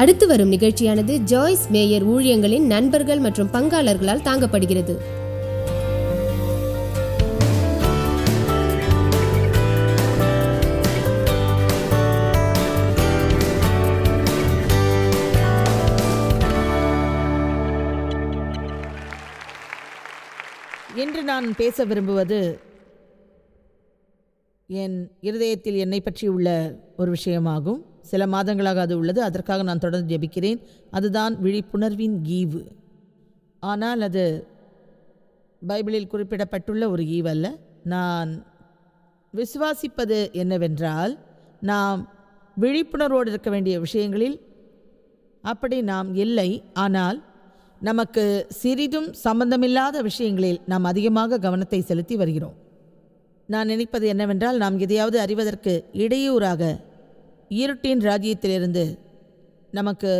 அடுத்து வரும் நிகழ்ச்சியானது ஜாய்ஸ் மேயர் ஊழியங்களின் நண்பர்கள் மற்றும் பங்காளர்களால் தாங்கப்படுகிறது. இன்று நான் பேச விரும்புவது என் இருதயத்தில் என்னை பற்றி உள்ள ஒரு விஷயமாகும். சில மாதங்களாக அது உள்ளது. அதற்காக நான் தொடர்ந்து ஜெபிக்கிறேன். அதுதான் விழிப்புணர்வின் ஈவு. ஆனால் அது பைபிளில் குறிப்பிடப்பட்டுள்ள ஒரு ஈவல்ல. அல்ல நான் விசுவாசிப்பது என்னவென்றால் நாம் விழிப்புணர்வோடு இருக்க வேண்டிய விஷயங்களில் அப்படி நாம் இல்லை. ஆனால் நமக்கு சிறிதும் சம்பந்தமில்லாத விஷயங்களில் நாம் அதிகமாக கவனத்தை செலுத்தி வருகிறோம். நான் நினைப்பது என்னவென்றால் நாம் எதையாவது அறிவதற்கு இடையூறாக இருட்டின் ராஜ்யத்திலிருந்து நமக்கு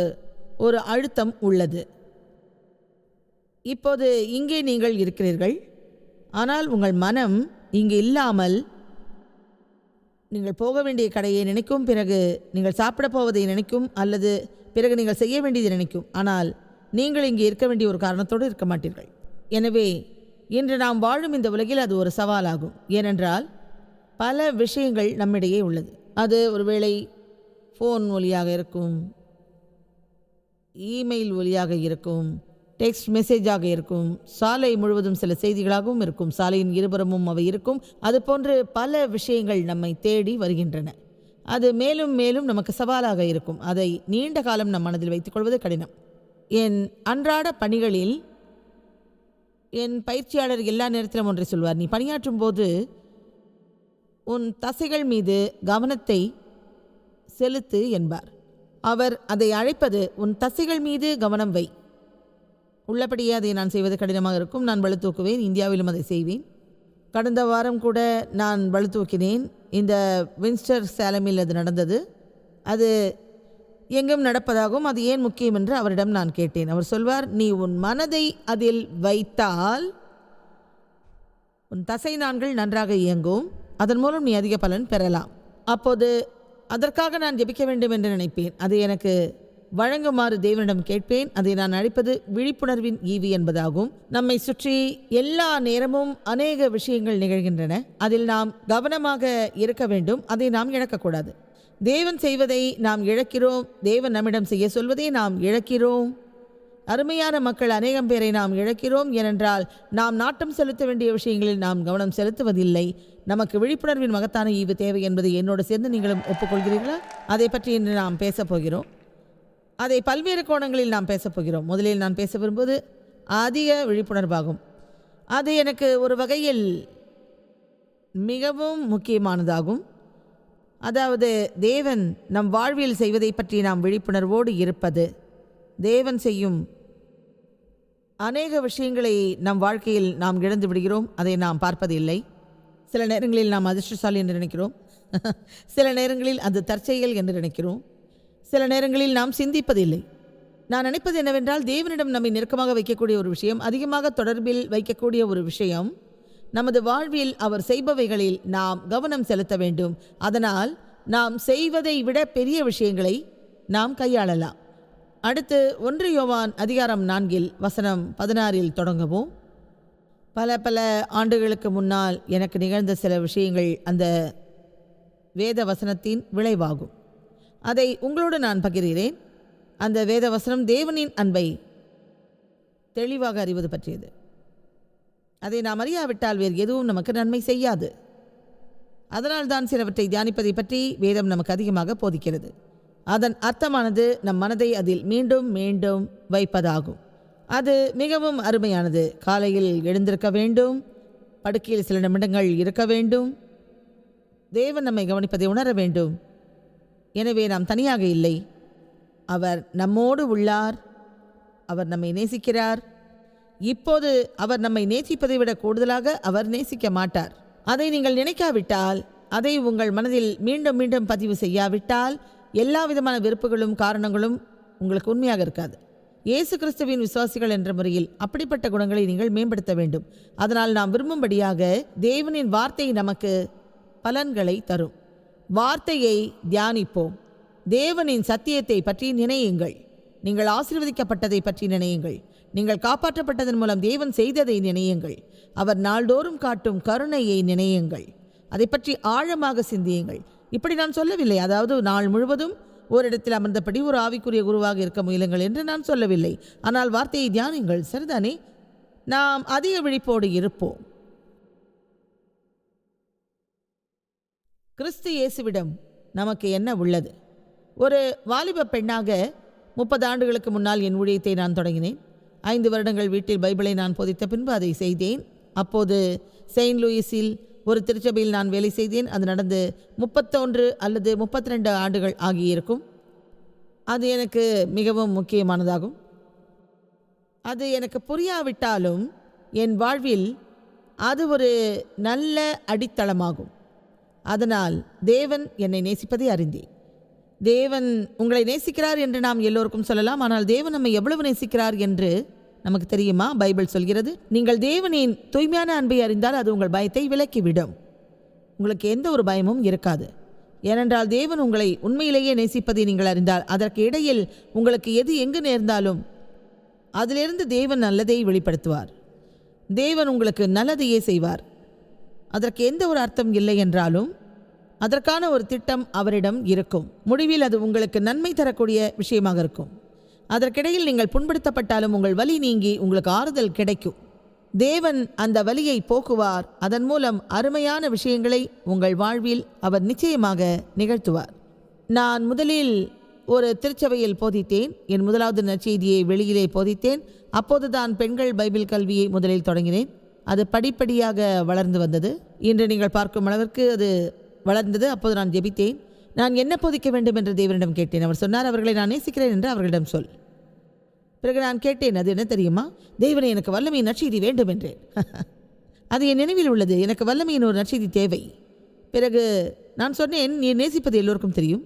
ஒரு அழுத்தம் உள்ளது. இப்போது இங்கே நீங்கள் இருக்கிறீர்கள். ஆனால் உங்கள் மனம் இங்கு இல்லாமல் நீங்கள் போக வேண்டிய கடையை நினைக்கும் பிறகு நீங்கள் சாப்பிட போவதை நினைக்கும் அல்லது பிறகு நீங்கள் செய்ய வேண்டியதை நினைக்கும். ஆனால் நீங்கள் இங்கே இருக்க வேண்டிய ஒரு காரணத்தோடு இருக்க மாட்டீர்கள். எனவே இன்று நாம் வாழும் இந்த உலகில் அது ஒரு சவாலாகும். ஏனென்றால் பல விஷயங்கள் நம்மிடையே உள்ளது. அது ஒருவேளை ஃபோன் வழியாக இருக்கும் இமெயில் வழியாக இருக்கும் டெக்ஸ்ட் மெசேஜாக இருக்கும். சாலை முழுவதும் சில செய்திகளாகவும் இருக்கும். சாலையின் இருபுறமும் அவை இருக்கும். அது போன்று பல விஷயங்கள் நம்மை தேடி வருகின்றன. அது மேலும் மேலும் நமக்கு சவாலாக இருக்கும். அதை நீண்ட காலம் நம் மனதில் வைத்துக்கொள்வது கடினம். என் அன்றாட பணிகளில் என் பயிற்சியாளர் எல்லா நேரத்திலும் ஒன்றை சொல்வார். நீ பணியாற்றும் போது உன் தசைகள் மீது கவனத்தை செலுத்து என்பார். அவர் அதை அழைப்பது உன் தசைகள் மீது கவனம் வை. உள்ளபடியே அதை நான் செய்வது கடினமாக இருக்கும். நான் வலுத்தூக்குவேன் இந்தியாவிலும் அதை செய்வேன். கடந்த வாரம் கூட நான் வலுத்தூக்கினேன் இந்த வின்ஸ்டர் சேலமில் அது நடந்தது. அது எங்கும் நடப்பதாகவும் அது ஏன் முக்கியம் என்று அவரிடம் நான் கேட்டேன். அவர் சொல்வார் நீ உன் மனதை அதில் வைத்தால் உன் தசை நான்கள் நன்றாக இயங்கும். அதன் மூலம் நீ அதிக பலன் பெறலாம். அப்போது அதற்காக நான் ஜெபிக்க வேண்டும் என்று நினைப்பேன். அது எனக்கு வழங்குமாறு தேவனிடம் கேட்பேன். அதை நான் அழைப்பது விழிப்புணர்வின் ஈவி என்பதாகும். நம்மை சுற்றி எல்லா நேரமும் அநேக விஷயங்கள் நிகழ்கின்றன. அதில் நாம் கவனமாக இருக்க வேண்டும். அதை நாம் இழக்கக்கூடாது. தேவன் செய்வதை நாம் இழக்கிறோம். தேவன் நம்மிடம் செய்ய சொல்வதை நாம் இழக்கிறோம். அருமையான மக்கள் அநேகம் பேரை நாம் இழக்கிறோம். ஏனென்றால் நாம் நாட்டம் செலுத்த வேண்டிய விஷயங்களில் நாம் கவனம் செலுத்துவதில்லை. நமக்கு விழிப்புணர்வின் மகத்தான ஈவு தேவை என்பதை என்னோடு சேர்ந்து நீங்களும் ஒப்புக்கொள்கிறீர்களா? அதை பற்றி இன்று நாம் பேசப் போகிறோம். அதை பல்வேறு கோணங்களில் நாம் பேசப் போகிறோம். முதலில் நான் பேச விரும்புவது அதிக விழிப்புணர்வாகும். அது எனக்கு ஒரு வகையில் மிகவும் முக்கியமானதாகும். அதாவது தேவன் நம் வாழ்வில் செய்வதை பற்றி நாம் விழிப்புணர்வோடு இருப்பது. தேவன் செய்யும் அநேக விஷயங்களை நம் வாழ்க்கையில் நாம் இழந்து விடுகிறோம். அதை நாம் பார்ப்பதில்லை. சில நேரங்களில் நாம் அதிர்ஷ்டசாலி என்று நினைக்கிறோம். சில நேரங்களில் அது தற்செயல் என்று நினைக்கிறோம். சில நேரங்களில் நாம் சிந்திப்பதில்லை. நான் நினைப்பது என்னவென்றால் தேவனிடம் நம்மை நெருக்கமாக வைக்கக்கூடிய ஒரு விஷயம் அதிகமாக தொடர்பில் வைக்கக்கூடிய ஒரு விஷயம் நமது வாழ்வில் அவர் செய்பவைகளில் நாம் கவனம் செலுத்த வேண்டும். அதனால் நாம் செய்வதை விட பெரிய விஷயங்களை நாம் கையாளலாம். அடுத்து ஒன்று யோவான் அதிகாரம் நான்கில் வசனம் பதினாறில் தொடங்கவும். பல பல ஆண்டுகளுக்கு முன்னால் எனக்கு நிகழ்ந்த சில விஷயங்கள் அந்த வேத வசனத்தின் விளைவாகும். அதை உங்களோடு நான் பகிர்கிறேன். அந்த வேத வசனம் தேவனின் அன்பை தெளிவாக அறிவது பற்றியது. அதை நாம் அறியாவிட்டால் வேறு எதுவும் நமக்கு நன்மை செய்யாது. அதனால் தான் சிலவற்றை தியானிப்பதை பற்றி வேதம் நமக்கு அதிகமாக போதிக்கிறது. அதன் அர்த்தமானது நம் மனதை அதில் மீண்டும் மீண்டும் வைப்பதாகும். அது மிகவும் அருமையானது. காலையில் எழுந்திருக்க வேண்டும். படுக்கையில் சில நிமிடங்கள் இருக்க வேண்டும். தேவன் நம்மை கவனிப்பதை உணர வேண்டும். எனவே நாம் தனியாக இல்லை. அவர் நம்மோடு உள்ளார். அவர் நம்மை நேசிக்கிறார். இப்போது அவர் நம்மை நேசிப்பதை விட கூடுதலாக அவர் நேசிக்க மாட்டார். அதை நீங்கள் நினைக்காவிட்டால் அதை உங்கள் மனதில் மீண்டும் மீண்டும் பதிவு செய்யாவிட்டால் எல்லா விதமான வெறுப்புகளும் காரணங்களும் உங்களுக்கு உண்மையாக இருக்காது. இயேசு கிறிஸ்துவின் விசுவாசிகள் என்ற முறையில் அப்படிப்பட்ட குணங்களை நீங்கள் மேம்படுத்த வேண்டும். அதனால் நாம் விரும்பும்படியாக தேவனின் வார்த்தை நமக்கு பலன்களை தரும். வார்த்தையை தியானிப்போம். தேவனின் சத்தியத்தை பற்றி நினையுங்கள். நீங்கள் ஆசீர்வதிக்கப்பட்டதை பற்றி நினையுங்கள். நீங்கள் காப்பாற்றப்பட்டதன் மூலம் தேவன் செய்ததை நினையுங்கள். அவர் நாள்தோறும் காட்டும் கருணையை நினையுங்கள். அதை பற்றி ஆழமாக சிந்தியுங்கள். இப்படி நான் சொல்லவில்லை. அதாவது நாள் முழுவதும் ஓரிடத்தில் அமர்ந்தபடி ஒரு ஆவிக்குரிய குருவாக இருக்க முயலுங்கள் என்று நான் சொல்லவில்லை. ஆனால் வார்த்தையை தியானிங்கள் சரிதானே? நாம் அதிக விழிப்போடு இருப்போம். கிறிஸ்து இயேசுவிடம் நமக்கு என்ன உள்ளது? ஒரு வாலிப பெண்ணாக முப்பது ஆண்டுகளுக்கு முன்னால் என் ஊழியத்தை நான் தொடங்கினேன். ஐந்து வருடங்கள் வீட்டில் பைபிளை நான் பொதித்த பின்பு அதை செய்தேன். அப்போது செயின்ட் லூயிஸில் ஒரு திருச்சபையில் நான் வேலை செய்தேன். அது நடந்து முப்பத்தொன்று அல்லது முப்பத்தி ரெண்டு ஆண்டுகள் ஆகியிருக்கும். அது எனக்கு மிகவும் முக்கியமானதாகும். அது எனக்கு புரியாவிட்டாலும் என் வாழ்வில் அது ஒரு நல்ல அடித்தளமாகும். அதனால் தேவன் என்னை நேசிப்பதை அறிந்தேன். தேவன் உங்களை நேசிக்கிறார் என்று நாம் எல்லோருக்கும் சொல்லலாம். ஆனால் தேவன் நம்மை எவ்வளவு நேசிக்கிறார் என்று நமக்கு தெரியுமா? பைபிள் சொல்கிறது நீங்கள் தேவனின் தூய்மையான அன்பை அறிந்தால் அது உங்கள் பயத்தை விலக்கிவிடும். உங்களுக்கு எந்த ஒரு பயமும் இருக்காது. ஏனென்றால் தேவன் உங்களை உண்மையிலேயே நேசிப்பதை நீங்கள் அறிந்தால் அதற்கு இடையில் உங்களுக்கு எது எங்கு நேர்ந்தாலும் அதிலிருந்து தேவன் நல்லதை வெளிப்படுத்துவார். தேவன் உங்களுக்கு நல்லதையே செய்வார். அதற்கு எந்த ஒரு அர்த்தம் இல்லை என்றாலும் அதற்கான ஒரு திட்டம் அவரிடம் இருக்கும். முடிவில் அது உங்களுக்கு நன்மை தரக்கூடிய விஷயமாக இருக்கும். அதற்கிடையில் நீங்கள் புண்படுத்தப்பட்டாலும் உங்கள் வலி நீங்கி உங்களுக்கு ஆறுதல் கிடைக்கும். தேவன் அந்த வலியை போக்குவார். அதன் மூலம் அருமையான விஷயங்களை உங்கள் வாழ்வில் அவர் நிச்சயமாக நிகழ்த்துவார். நான் முதலில் ஒரு திருச்சபையில் போதித்தேன். என் முதலாவது நற்செய்தியை வெளியிலே போதித்தேன். அப்போதுதான் பெண்கள் பைபிள் கல்வியை முதலில் தொடங்கினேன். அது படிப்படியாக வளர்ந்து வந்தது. இன்று நீங்கள் பார்க்கும் அளவிற்கு அது வளர்ந்தது. அப்போது நான் ஜெபித்தேன். நான் என்ன போதிக்க வேண்டும் என்று தேவனிடம் கேட்டேன். அவர் சொன்னார் அவர்களை நான் நேசிக்கிறேன் என்று அவர்களிடம் சொல். பிறகு நான் கேட்டேன் அது என்ன தெரியுமா? தேவனை எனக்கு வல்லமையின் நற்செய்தி வேண்டும் என்றேன். அது என் நினைவில் உள்ளது எனக்கு வல்லமையின் ஒரு நற்செய்தி தேவை. பிறகு நான் சொன்னேன் நீ நேசிப்பது எல்லோருக்கும் தெரியும்.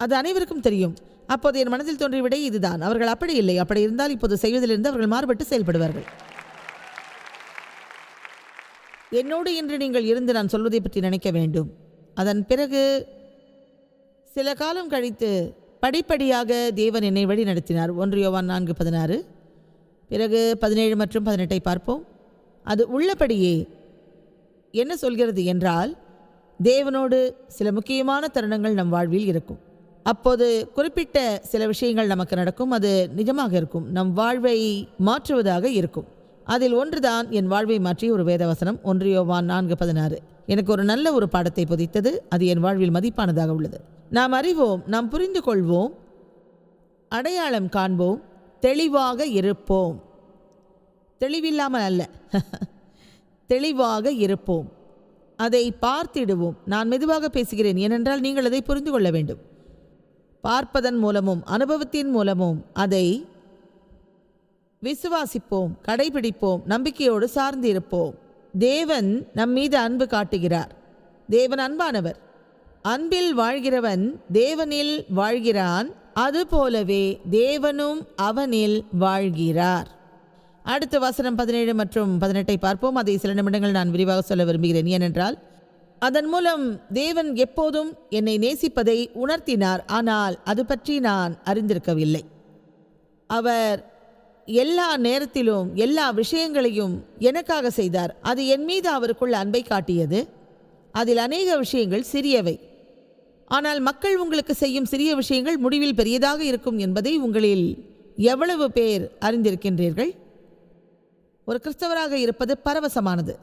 அது அனைவருக்கும் தெரியும். அப்போது என் மனதில் தோன்றிய விடை இதுதான். அவர்கள் அப்படி இல்லை அப்படி இருந்தால் இப்போது செய்வதிலிருந்து அவர்கள் மாறுபட்டு செயல்படுவார்கள். என்னோடு இன்று நீங்கள் இருந்து நான் சொல்வதை பற்றி நினைக்க வேண்டும். அதன் பிறகு சில காலம் கழித்து படிப்படியாக தேவன் என்னை வழி நடத்தினார். ஒன்று யோவான் நான்கு பதினாறு. பிறகு பதினேழு மற்றும் பதினெட்டை பார்ப்போம். அது உள்ளபடியே என்ன சொல்கிறது என்றால் தேவனோடு சில முக்கியமான தருணங்கள் நம் வாழ்வில் இருக்கும். அப்போது குறிப்பிட்ட சில விஷயங்கள் நமக்கு நடக்கும். அது நிஜமாக இருக்கும். நம் வாழ்வை மாற்றுவதாக இருக்கும். அதில் ஒன்றுதான் என் வாழ்வை மாற்றிய ஒரு வேதவசனம். ஒன்று யோவான் நான்கு பதினாறு. எனக்கு ஒரு நல்ல ஒரு பாடத்தை புதித்தது. அது என் வாழ்வில் மதிப்பானதாக உள்ளது. நாம் அறிவோம் நாம் புரிந்து கொள்வோம் அடையாளம் காண்போம் தெளிவாக இருப்போம். தெளிவில்லாமல் அல்ல. தெளிவாக இருப்போம். அதை பார்த்திடுவோம். நான் மெதுவாக பேசுகிறேன். ஏனென்றால் நீங்கள் அதை புரிந்து கொள்ள வேண்டும். பார்ப்பதன் மூலமும் அனுபவத்தின் மூலமும் அதை விசுவாசிப்போம் கடைபிடிப்போம் நம்பிக்கையோடு சார்ந்திருப்போம். தேவன் நம் மீது அன்பு காட்டுகிறார். தேவன் அன்பானவர். அன்பில் வாழ்கிறவன் தேவனில் வாழ்கிறான் அதுபோலவே தேவனும் அவனில் வாழ்கிறார். அடுத்த வசனம் பதினேழு மற்றும் பதினெட்டை பார்ப்போம். அதை சில நிமிடங்கள் நான் விரிவாக சொல்ல விரும்புகிறேன். ஏனென்றால் அதன் மூலம் தேவன் எப்போதும் என்னை நேசிப்பதை உணர்த்தினார். ஆனால் அது பற்றி நான் அறிந்திருக்கவில்லை. அவர் எல்லா நேரத்திலும் எல்லா விஷயங்களையும் எனக்காக செய்தார். அது என் மீது அவருக்குள்ள அன்பை காட்டியது. அதில் அநேக விஷயங்கள் சிறியவை. ஆனால் மக்கள் உங்களுக்கு செய்யும் சிறிய விஷயங்கள் முடிவில் பெரியதாக இருக்கும் என்பதை உங்களில் எவ்வளவு பேர் அறிந்திருக்கின்றீர்கள்? ஒரு கிறிஸ்தவராக இருப்பது பரவசமானது.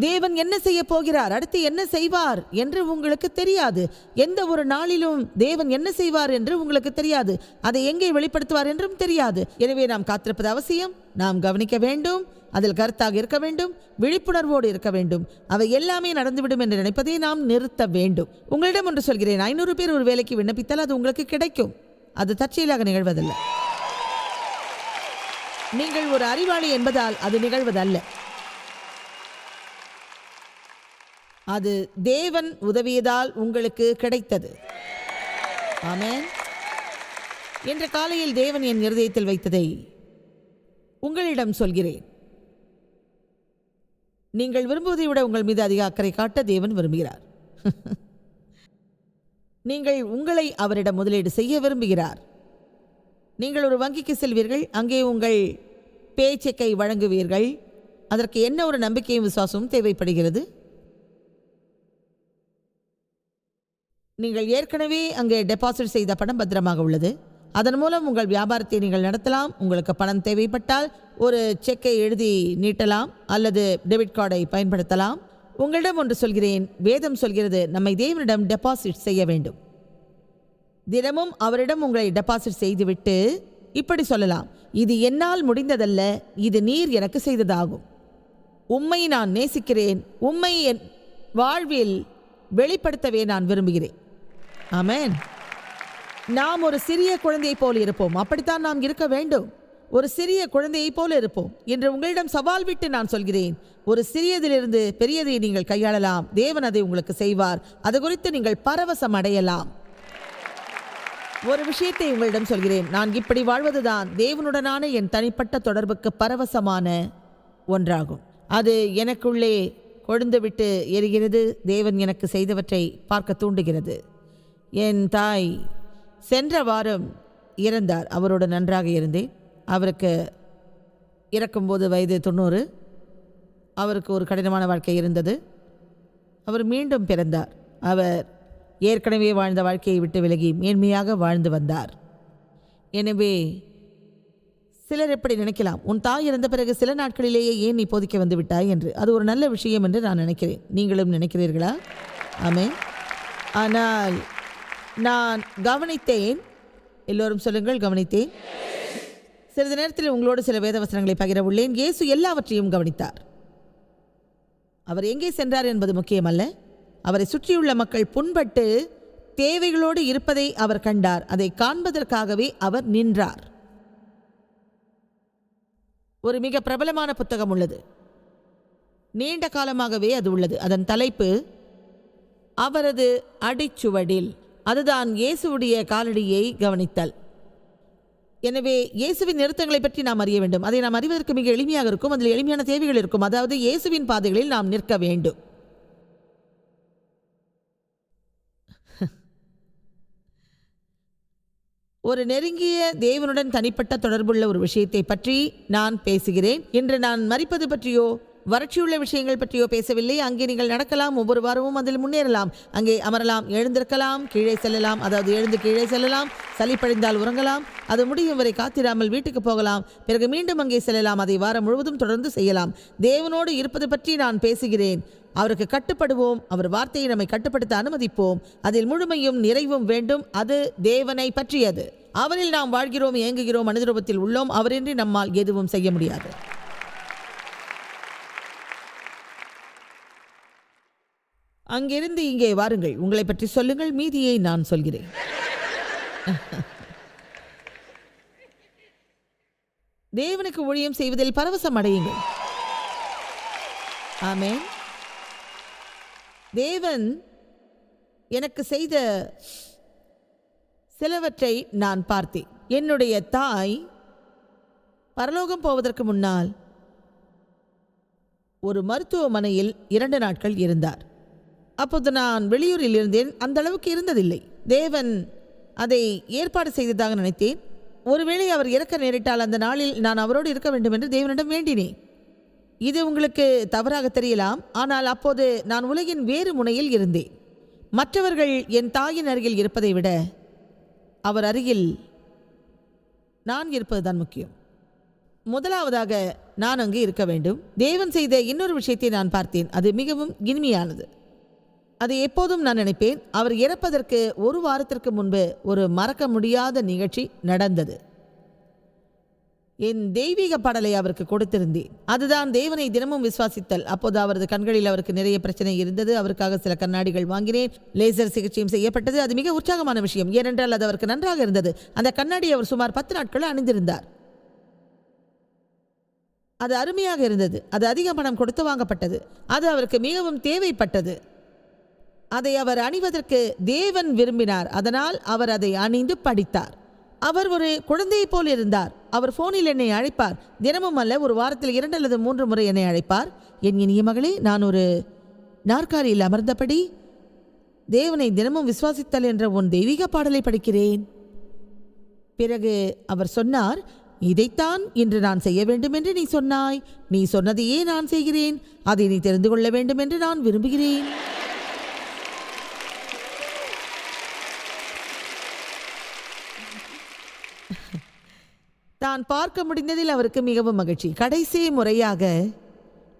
தேவன் என்ன செய்ய போகிறார்? அடுத்து என்ன செய்வார் என்று உங்களுக்கு தெரியாது. எந்த ஒரு நாளிலும் தேவன் என்ன செய்வார் என்று உங்களுக்கு தெரியாது. அதை எங்கே வெளிப்படுத்துவார் என்றும் தெரியாது. எனவே நாம் காத்திருப்பது அவசியம். நாம் கவனிக்க வேண்டும். அதில் கருத்தாக இருக்க வேண்டும். விழிப்புணர்வோடு இருக்க வேண்டும். அவை எல்லாமே நடந்துவிடும் என்று நினைப்பதை நாம் நிறுத்த வேண்டும். உங்களிடம் ஒன்று சொல்கிறேன். ஐநூறு பேர் ஒரு வேலைக்கு விண்ணப்பித்தால் அது உங்களுக்கு கிடைக்கும். அது தற்செயலாக நிகழ்வதில்லை. நீங்கள் ஒரு அறிவாளி என்பதால் அது நிகழ்வதல்ல. அது தேவன் உதவியதால் உங்களுக்கு கிடைத்தது. ஆமேன். இன்று காலையில் தேவன் என் இருதயத்தில் வைத்ததை உங்களிடம் சொல்கிறேன். நீங்கள் விரும்புவதை விட உங்கள் மீது அதிக அக்கறை காட்ட தேவன் விரும்புகிறார். நீங்கள் உங்களை அவரிடம் முதலீடு செய்ய விரும்புகிறார். நீங்கள் ஒரு வங்கிக்கு செல்வீர்கள் அங்கே உங்கள் பேச்செக்கை வழங்குவீர்கள். அதற்கு என்ன ஒரு நம்பிக்கையும் விசுவாசமும் தேவைப்படுகிறது? நீங்கள் ஏற்கனவே அங்கே டெபாசிட் செய்த பணம் பத்திரமாக உள்ளது. அதன் மூலம் உங்கள் வியாபாரத்தை நீங்கள் நடத்தலாம். உங்களுக்கு பணம் தேவைப்பட்டால் ஒரு செக்கை எழுதி நீட்டலாம் அல்லது டெபிட் கார்டை பயன்படுத்தலாம். உங்களிடம் ஒன்று சொல்கிறேன். வேதம் சொல்கிறது நம்மை தேவனிடம் டெபாசிட் செய்ய வேண்டும். தினமும் அவரிடம் உங்களை டெபாசிட் செய்துவிட்டு இப்படி சொல்லலாம் இது என்னால் முடிந்ததல்ல இது நீர் எனக்கு செய்ததாகும். உம்மை நான் நேசிக்கிறேன். உம்மை என் வாழ்வில் வெளிப்படுத்தவே நான் விரும்புகிறேன். அமேன் நாம் ஒரு சிறிய குழந்தையை போல் இருப்போம். அப்படித்தான் நாம் இருக்க வேண்டும். ஒரு சிறிய குழந்தையைப் போல இருப்போம் என்று உங்களிடம் சவால் விட்டு நான் சொல்கிறேன். ஒரு சிறியதிலிருந்து பெரியதை நீங்கள் கையாளலாம். தேவன் அதை உங்களுக்கு செய்வார். அது குறித்து நீங்கள் பரவசம் அடையலாம். ஒரு விஷயத்தை உங்களிடம் சொல்கிறேன். நான் இப்படி வாழ்வதுதான் தேவனுடனான என் தனிப்பட்ட தொடர்புக்கு பரவசமான ஒன்றாகும். அது எனக்குள்ளே கொழுந்துவிட்டு எரிகிறது. தேவன் எனக்கு செய்தவற்றை பார்க்க தூண்டுகிறது. என் தாய். சென்ற வாரம் இறந்தார். அவரோடு நன்றாக இருந்தேன். அவருக்கு இறக்கும்போது வயது தொண்ணூறு. அவருக்கு ஒரு கடினமான வாழ்க்கை இருந்தது. அவர் மீண்டும் பிறந்தார். அவர் ஏற்கனவே வாழ்ந்த வாழ்க்கையை விட்டு விலகி மேன்மையாக வாழ்ந்து வந்தார். எனவே சிலர் எப்படி நினைக்கலாம்? உன் தாய் இறந்த பிறகு சில நாட்களிலேயே ஏன் நீ போதிக்க வந்து விட்டாய்? என்று. அது ஒரு நல்ல விஷயம் என்று நான் நினைக்கிறேன். நீங்களும் நினைக்கிறீர்களா? ஆமே ஆனால் நான் கவனித்தேன். எல்லோரும் சொல்லுங்கள் கவனித்தேன். சிறிது நேரத்தில் உங்களோடு சில வேத வசனங்களை பகிர உள்ளேன். இயேசு எல்லாவற்றையும் கவனித்தார். அவர் எங்கே சென்றார் என்பது முக்கியமல்ல. அவரை சுற்றியுள்ள மக்கள் புண்பட்டு தேவைகளோடு இருப்பதை அவர் கண்டார். அதை காண்பதற்காகவே அவர் நின்றார். ஒரு மிக பிரபலமான புத்தகம் உள்ளது. நீண்ட காலமாகவே அது உள்ளது. அதன் தலைப்பு அவரது அடிச்சுவடில். அதுதான் இயேசுவுடைய காலடியை கவனித்தல். எனவே இயேசுவின் நிறுத்தங்களை பற்றி நாம் அறிய வேண்டும். அதை நாம் அறிவதற்கு மிக எளிமையாக இருக்கும். அதில் எளிமையான தேவைகள் இருக்கும். அதாவது இயேசுவின் பாதைகளில் நாம் நிற்க வேண்டும். ஒரு நெருங்கிய தேவனுடன் தனிப்பட்ட தொடர்புள்ள ஒரு விஷயத்தை பற்றி நான் பேசுகிறேன். இன்று நான் மறிப்பது பற்றியோ வறட்சியுள்ள விஷயங்கள் பற்றியோ பேசவில்லை. அங்கே நீங்கள் நடக்கலாம். ஒவ்வொரு வாரமும் அதில் முன்னேறலாம். அங்கே அமரலாம். எழுந்திருக்கலாம். கீழே செல்லலாம். அதாவது எழுந்து கீழே செல்லலாம். சளிப்படைந்தால் உறங்கலாம். அது முடியும் வரை காத்திராமல் வீட்டுக்கு போகலாம். பிறகு மீண்டும் அங்கே செல்லலாம். அதை வாரம் முழுவதும் தொடர்ந்து செய்யலாம். தேவனோடு இருப்பது பற்றி நான் பேசுகிறேன். அவருக்கு கட்டுப்படுவோம். அவர் வார்த்தையை நம்மை கட்டுப்படுத்த அனுமதிப்போம். அதில் முழுமையும் நிறைவும் வேண்டும். அது தேவனை பற்றியது. அவரில் நாம் வாழ்கிறோம் இயங்குகிறோம் மனிதரூபத்தில் உள்ளோம். அவரின்றி நம்மால் எதுவும் செய்ய முடியாது. அங்கிருந்து இங்கே வாருங்கள். உங்களை பற்றி சொல்லுங்கள். மீதியை நான் சொல்கிறேன். தேவனுக்கு ஊழியம் செய்வதில் பரவசம் அடையுங்கள். ஆமே தேவன் எனக்கு செய்த சிலவற்றை நான் பார்த்தேன். என்னுடைய தாய் பரலோகம் போவதற்கு முன்னால் ஒரு மருத்துவமனையில் இரண்டு நாட்கள் இருந்தார். அப்போது நான் வெளியூரில் இருந்தேன் அந்த அளவுக்கு இருந்ததில்லை. தேவன் அதை ஏற்பாடு செய்ததாக நினைத்தேன். ஒருவேளை அவர் இறக்க நேரிட்டால் அந்த நாளில் நான் அவரோடு இருக்க வேண்டும் என்று தேவனிடம் வேண்டினேன். இது உங்களுக்கு தவறாக தெரியலாம். ஆனால் அப்போது நான் உலகின் வேறு முனையில் இருந்தேன். மற்றவர்கள் என் தாயின் அருகில் இருப்பதை விட அவர் அருகில் நான் இருப்பதுதான் முக்கியம். முதலாவதாக நான் அங்கு இருக்க வேண்டும். தேவன் செய்த இன்னொரு விஷயத்தை நான் பார்த்தேன். அது மிகவும் இனிமையானது. அதை எப்போதும் நான் நினைப்பேன் அவர் இறப்பதற்கு ஒரு வாரத்திற்கு முன்பு ஒரு மறக்க முடியாத நிகழ்ச்சி நடந்தது. என் தெய்வீக பாடலை அவருக்கு கொடுத்திருந்தேன். அதுதான் தேவனை தினமும் விசுவாசித்தல். அப்போது அவரது கண்களில் அவருக்கு நிறைய பிரச்சனை இருந்தது. அவருக்காக சில கண்ணாடிகள் வாங்கினேன். லேசர் சிகிச்சையும் செய்யப்பட்டது. அது மிக உற்சாகமான விஷயம். ஏனென்றால் அது அவருக்கு நன்றாக இருந்தது. அந்த கண்ணாடி அவர் சுமார் பத்து நாட்கள் அணிந்திருந்தார். அது அருமையாக இருந்தது. அது அதிக பணம் கொடுத்து வாங்கப்பட்டது. அது அவருக்கு மிகவும் தேவைப்பட்டது. அதை அவர் அணிவதற்கு தேவன் விரும்பினார். அதனால் அவர் அதை அணிந்து படித்தார். அவர் ஒரு குழந்தையைப் போல் இருந்தார். அவர் போனில் என்னை அழைப்பார். தினமும் அல்ல ஒரு வாரத்தில் இரண்டு அல்லது மூன்று முறை என்னை அழைப்பார். என் இனிய மகளே நான் ஒரு நாற்காலியில் அமர்ந்தபடி தேவனை தினமும் விசுவாசித்தல் என்ற உன் தெய்வீக பாடலை படிக்கிறேன். பிறகு அவர் சொன்னார் இதைத்தான் இன்று நான் செய்ய வேண்டும் என்று நீ சொன்னாய். நீ சொன்னதையே நான் செய்கிறேன். அதை நீ தெரிந்து கொள்ள வேண்டும் என்று நான் விரும்புகிறேன். தான் பார்க்க முடிந்ததில் அவருக்கு மிகவும் மகிழ்ச்சி. கடைசி முறையாக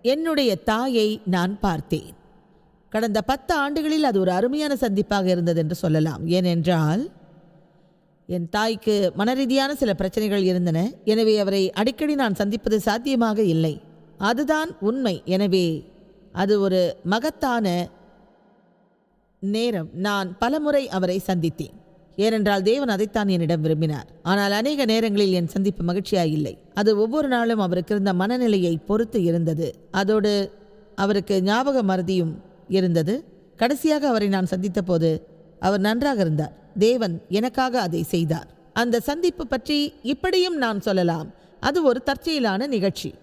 என்னுடைய தாயை நான் பார்த்தேன். கடந்த பத்து ஆண்டுகளில் அது ஒரு அருமையான சந்திப்பாக இருந்தது என்று சொல்லலாம். ஏனென்றால் என் தாய்க்கு மனரீதியான சில பிரச்சனைகள் இருந்தன. எனவே அவரை அடிக்கடி நான் சந்திப்பது சாத்தியமாக இல்லை. அதுதான் உண்மை. எனவே அது ஒரு மகத்தான நேரம். நான் பலமுறை அவரை சந்தித்தேன். ஏனென்றால் தேவன் அதைத்தான் என்னிடம் விரும்பினார். ஆனால் அநேக நேரங்களில் என் சந்திப்பு மகிழ்ச்சியாக இல்லை அது ஒவ்வொரு நாளும் அவருக்கு இருந்த மனநிலையை பொறுத்து இருந்தது. அதோடு அவருக்கு ஞாபக மறதியும் இருந்தது. கடைசியாக அவரை நான் சந்தித்த போது அவர் நன்றாக இருந்தார். தேவன் எனக்காக அதை செய்தார். அந்த சந்திப்பு பற்றி இப்படியும் நான் சொல்லலாம். அது ஒரு தற்செயலான நிகழ்ச்சி.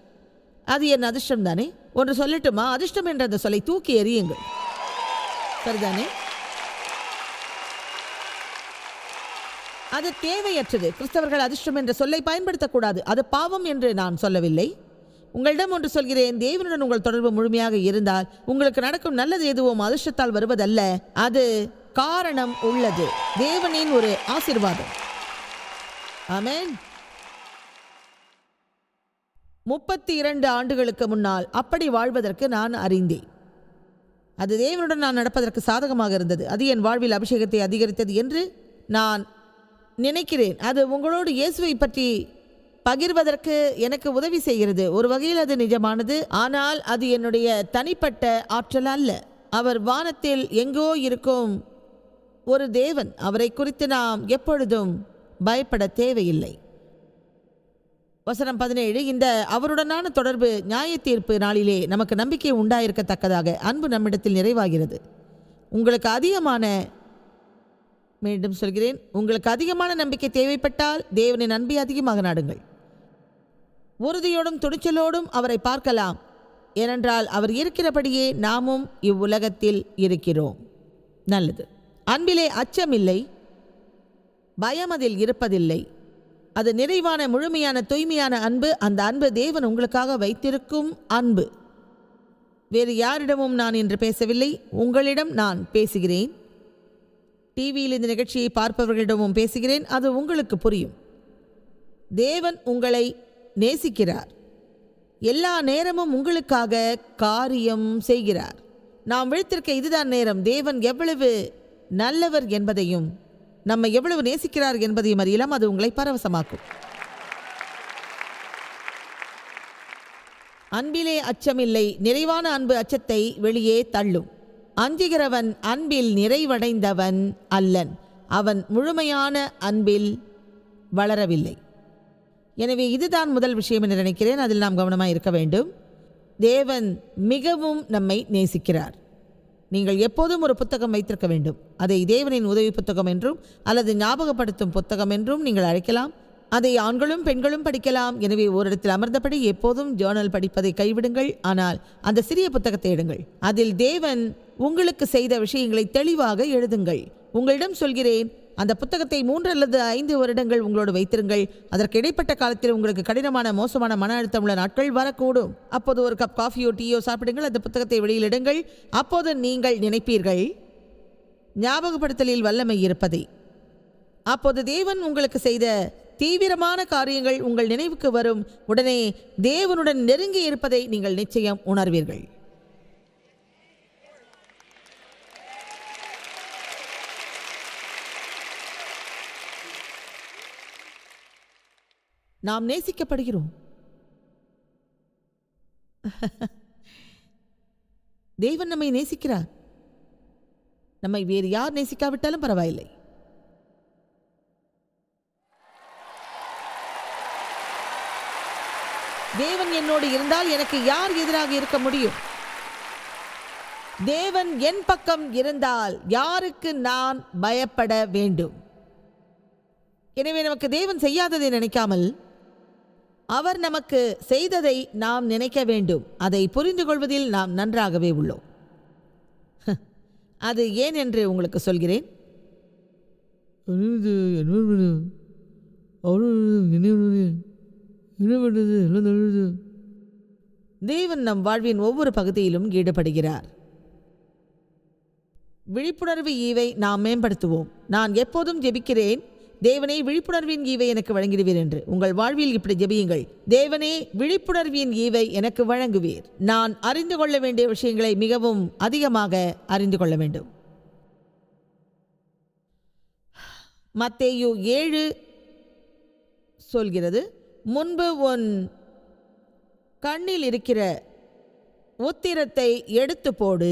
அது என் அதிர்ஷ்டம் தானே ஒன்று சொல்லட்டுமா? அதிர்ஷ்டம் என்ற அந்த சொல்லை. தூக்கி எறியுங்கள். சரிதானே? அது தேவையற்றது. கிறிஸ்தவர்கள் அதிர்ஷ்டம் என்ற சொல்லை பயன்படுத்தக்கூடாது. அது பாவம் என்று நான் சொல்லவில்லை. உங்களிடம் ஒன்று சொல்கிறேன். தேவனுடன் உங்கள் தொடர்பு முழுமையாக இருந்தால் உங்களுக்கு நடக்கும் நல்லது எதுவும் அதிர்ஷ்டத்தால் வருவதல்ல. அது காரணம் உள்ளது. தேவனின் ஒரு ஆசிர்வாதம். ஆமேன். முப்பத்தி இரண்டு ஆண்டுகளுக்கு முன்னால் அப்படி வாழ்வதற்கு நான் அறிந்தேன். அது தேவனுடன் நான் நடப்பதற்கு சாதகமாக இருந்தது. அது என் வாழ்வில் அபிஷேகத்தை அதிகரித்தது என்று நான் நினைக்கிறேன். அது உங்களோடு இயேசுவை பற்றி பகிர்வதற்கு எனக்கு உதவி செய்கிறது. ஒரு வகையில் அது நிஜமானது. ஆனால் அது என்னுடைய தனிப்பட்ட ஆற்றல் அல்ல. அவர் வானத்தில் எங்கோ இருக்கும் ஒரு தேவன். அவரை குறித்து நாம் எப்பொழுதும் பயப்பட தேவையில்லை. வசனம் பதினேழு இந்த அவருடனான தொடர்பு நியாய தீர்ப்பு நாளிலே நமக்கு நம்பிக்கை உண்டாயிருக்கத்தக்கதாக அன்பு நம்மிடத்தில் நிறைவாகிறது. உங்களுக்கு அதிகமான மீண்டும் சொல்கிறேன். உங்களுக்கு அதிகமான நம்பிக்கை தேவைப்பட்டால் தேவனின் அன்பை அதிகமாக நாடுங்கள். உறுதியோடும் துணிச்சலோடும் அவரை பார்க்கலாம். ஏனென்றால் அவர் இருக்கிறபடியே நாமும் இவ்வுலகத்தில் இருக்கிறோம். நல்லது. அன்பிலே அச்சமில்லை. பயம் அதில் இருப்பதில்லை. அது நிறைவான முழுமையான தூய்மையான அன்பு. அந்த அன்பு தேவன் உங்களுக்காக வைத்திருக்கும் அன்பு. வேறு யாரிடமும் நான் இன்று பேசவில்லை. உங்களிடம் நான் பேசுகிறேன். டிவியில் இந்த நிகழ்ச்சியை பார்ப்பவர்களிடமும் பேசுகிறேன். அது உங்களுக்கு புரியும். தேவன் உங்களை நேசிக்கிறார். எல்லா நேரமும் உங்களுக்காக காரியம் செய்கிறார். நாம் விழுத்திருக்க இதுதான் நேரம். தேவன் எவ்வளவு நல்லவர் என்பதையும் நம்மை எவ்வளவு நேசிக்கிறார் என்பதையும் அறியலாம். அது உங்களை பரவசமாக்கும். அன்பிலே அச்சமில்லை. நிறைவான அன்பு அச்சத்தை வெளியே தள்ளும். அஞ்சுகிறவன் அன்பில் நிறைவடைந்தவன் அல்லன். அவன் முழுமையான அன்பில் வளரவில்லை. எனவே இதுதான் முதல் விஷயம் என்று நினைக்கிறேன். அதில் நாம் கவனமாக இருக்க வேண்டும். தேவன் மிகவும் நம்மை நேசிக்கிறார். நீங்கள் எப்போதும் ஒரு புத்தகம் வைத்திருக்க வேண்டும். அதை தேவனின் உதவி புத்தகம் என்றும் அல்லது ஞாபகப்படுத்தும் புத்தகம் என்றும் நீங்கள் அழைக்கலாம். அதை ஆண்களும் பெண்களும் படிக்கலாம். எனவே ஓரிடத்தில் அமர்ந்தபடி எப்போதும் ஜேர்னல் படிப்பதை கைவிடுங்கள். ஆனால் அந்த சிறிய புத்தகத்தை எடுங்கள். அதில் தேவன் உங்களுக்கு செய்த விஷயங்களை தெளிவாக எழுதுங்கள். உங்களிடம் சொல்கிறேன் அந்த புத்தகத்தை மூன்று அல்லது ஐந்து வருடங்கள் உங்களோடு வைத்திருங்கள். அதற்கு இடைப்பட்ட காலத்தில் உங்களுக்கு கடினமான மோசமான மன அழுத்தம் உள்ள நாட்கள் வரக்கூடும். அப்போது ஒரு கப் காஃபியோ டீயோ சாப்பிடுங்கள். அந்த புத்தகத்தை வெளியிலிடுங்கள் அப்போது நீங்கள் நினைப்பீர்கள் ஞாபகப்படுத்தலில் வல்லமை இருப்பதை. அப்போது தேவன் உங்களுக்கு செய்த தீவிரமான காரியங்கள் உங்கள் நினைவுக்கு வரும். உடனே தேவனுடன் நெருங்கி இருப்பதை நீங்கள் நிச்சயம் உணர்வீர்கள். நாம் நேசிக்கப்படுகிறோம். தேவன் நம்மை நேசிக்கிறார். நம்மை வேறு யார் நேசிக்காவிட்டாலும் பரவாயில்லை. தேவன் என்னோடு இருந்தால் எனக்கு யார் எதிராக இருக்க முடியும்? தேவன் என் பக்கம் இருந்தால் யாருக்கு நான் பயப்பட வேண்டும்? எனவே நமக்கு தேவன் செய்யாததை நினைக்காமல் அவர் நமக்கு செய்ததை நாம் நினைக்க வேண்டும். அதை புரிந்து கொள்வதில் நாம் நன்றாகவே உள்ளோம். அது ஏன் என்று உங்களுக்கு சொல்கிறேன். அவ்வளோ என்ன பண்ணுறது எல்லாம் அழுது தேவன் நம் வாழ்வின் ஒவ்வொரு பகுதியிலும் ஈடுபடுகிறார். விழிப்புணர்வு ஈவை நாம் மேம்படுத்துவோம். நான் எப்போதும் ஜெபிக்கிறேன் தேவனே விழிப்புணர்வின் ஈவை எனக்கு வழங்கிடுவீர் என்று. உங்கள் வாழ்வில் இப்படி ஜெபியுங்கள். தேவனே விழிப்புணர்வின் ஈவை எனக்கு வழங்குவீர். நான் அறிந்து கொள்ள வேண்டிய விஷயங்களை மிகவும் அதிகமாக அறிந்து கொள்ள வேண்டும். மத்தேயு ஏழு சொல்கிறது. முன்பு உன் கண்ணில் இருக்கிற உத்திரத்தை எடுத்து போடு.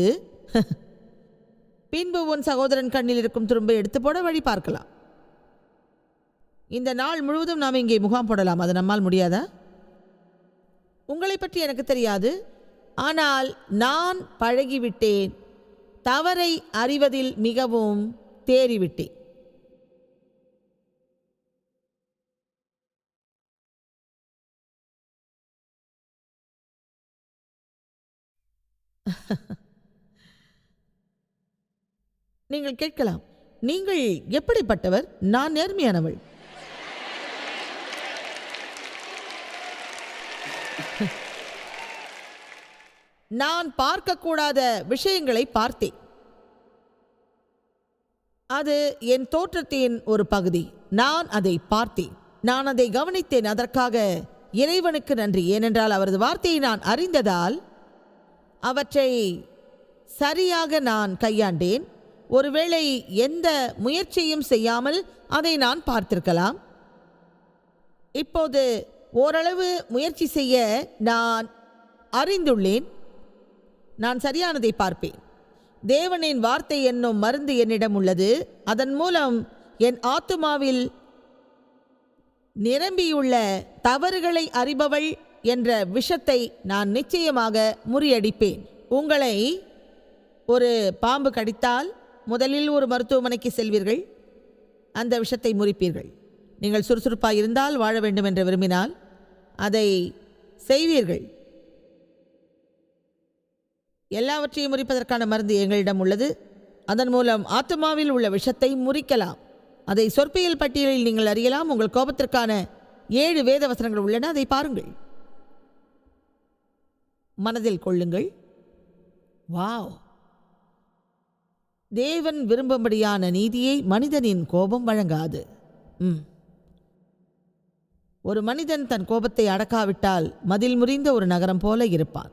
பின்பு உன் சகோதரன் கண்ணில் இருக்கும் துரும்பை எடுத்து போட வழி பார்க்கலாம். இந்த நாள் முழுவதும் நாம் இங்கே முகாம் போடலாம். அது நம்மால் முடியாதா? உங்களை பற்றி எனக்கு தெரியாது. ஆனால் நான் பழகிவிட்டேன். தவறை அறிவதில் மிகவும் தேறிவிட்டேன். நீங்கள் கேட்கலாம் நீங்கள் எப்படிப்பட்டவர்? நான் நேர்மையானவள். நான் பார்க்கக்கூடாத விஷயங்களை பார்த்தேன். அது என் தோற்றத்தின் ஒரு பகுதி. நான் அதை பார்த்தேன். நான் அதை கவனித்தேன். அதற்காக இறைவனுக்கு நன்றி. ஏனென்றால் அவரது வார்த்தையை நான் அறிந்ததால் அவற்றை சரியாக நான் கையாண்டேன். ஒருவேளை எந்த முயற்சியும் செய்யாமல் அதை நான் பார்த்திருக்கலாம். இப்போது ஓரளவு முயற்சி செய்ய நான் அறிந்துள்ளேன். நான் சரியானதை பார்ப்பேன். தேவனின் வார்த்தை என்னும் மருந்து என்னிடம் உள்ளது. அதன் மூலம் என் ஆத்துமாவில் நிரம்பியுள்ள தவறுகளை அறிபவள் என்ற விஷத்தை நான் நிச்சயமாக முறியடிப்பேன். உங்களை ஒரு பாம்பு கடித்தால் முதலில் ஒரு மருத்துவமனைக்கு செல்வீர்கள். அந்த விஷத்தை முறிப்பீர்கள். நீங்கள் சுறுசுறுப்பாக இருந்தால் வாழ வேண்டும் என்று விரும்பினால் அதை செய்வீர்கள். எல்லாவற்றையும் முறிப்பதற்கான மருந்து எங்களிடம் உள்ளது. அதன் மூலம் ஆத்மாவில் உள்ள விஷத்தை முறிக்கலாம். அதை சொற்பியல் பட்டியலில் நீங்கள் அறியலாம். உங்கள் கோபத்திற்கான ஏழு வேத வசனங்கள் உள்ளன. அதை பாருங்கள். மனதில் கொள்ளுங்கள். வாவ். தேவன் விரும்பும்படியான நீதியை மனிதனின் கோபம் வழங்காது. ம். ஒரு மனிதன் தன் கோபத்தை அடக்காவிட்டால் மதில் முறிந்த ஒரு நகரம் போல இருப்பான்.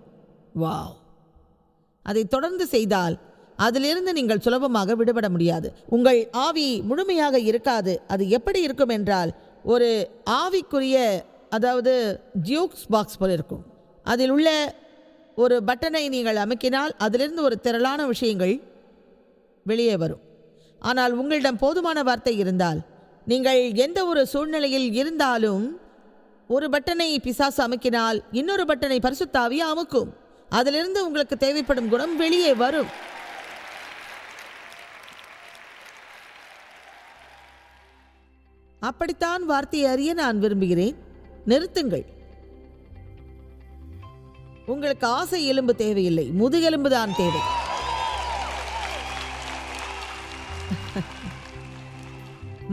வாவ். அதை தொடர்ந்து செய்தால் அதிலிருந்து நீங்கள் சுலபமாக விடுபட முடியாது. உங்கள் ஆவி முழுமையாக இருக்காது. அது எப்படி இருக்கும் என்றால் ஒரு ஆவிக்குரிய அதாவது ஜியூக்ஸ் பாக்ஸ் போல இருக்கும். அதில் உள்ள ஒரு பட்டனை நீங்கள் அமைக்கினால் அதிலிருந்து ஒரு திரளான விஷயங்கள் வெளியே வரும். ஆனால் உங்களிடம் போதுமான வார்த்தை இருந்தால் நீங்கள் எந்த ஒரு சூழ்நிலையில் இருந்தாலும் ஒரு பட்டனை பிசாசு அமுக்கினால் இன்னொரு பட்டனை பரிசுத்தாவி அமுக்கும். அதிலிருந்து உங்களுக்கு தேவைப்படும் குணம் வெளியே வரும். அப்படித்தான் வார்த்தையை அறிய நான் விரும்புகிறேன். நிறுத்துங்கள். உங்களுக்கு ஆசை எலும்பு தேவையில்லை முதுகெலும்பு தான் தேவை.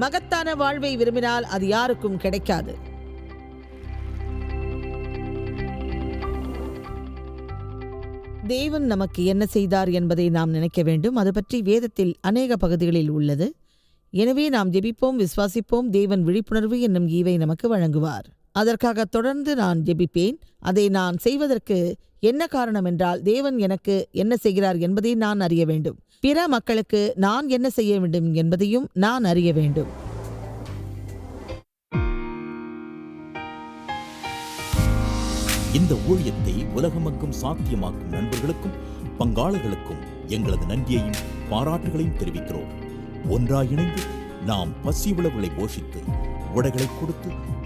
மகத்தான வாழ்வை விரும்பினால் அது யாருக்கும் கிடைக்காது. தேவன் நமக்கு என்ன செய்தார் என்பதை நாம் நினைக்க வேண்டும். அது பற்றி வேதத்தில் அநேக பகுதிகளில் உள்ளது. எனவே நாம் ஜெபிப்போம் விசுவாசிப்போம். தேவன் விழிப்புணர்வு என்னும் ஈவை நமக்கு வழங்குவார். அதற்காக தொடர்ந்து நான் ஜெபிப்பேன். அதை நான் செய்வதற்கு என்ன காரணம் என்றால் தேவன் எனக்கு என்ன செய்கிறார் என்பதை நான் அறிய வேண்டும். பிற மக்களுக்கு நான் என்ன செய்ய வேண்டும் என்பதையும் நான் அறிய வேண்டும். இந்த ஊழியத்தை உலகமெங்கும் சாத்தியமாக்கும் நண்பர்களுக்கும் பங்காளர்களுக்கும் எங்களது நன்றியையும் பாராட்டுகளையும் தெரிவிக்கிறோம். ஒன்றாக இணைந்து நாம் பசி உழவுகளை போஷித்து உடைகளை கொடுத்து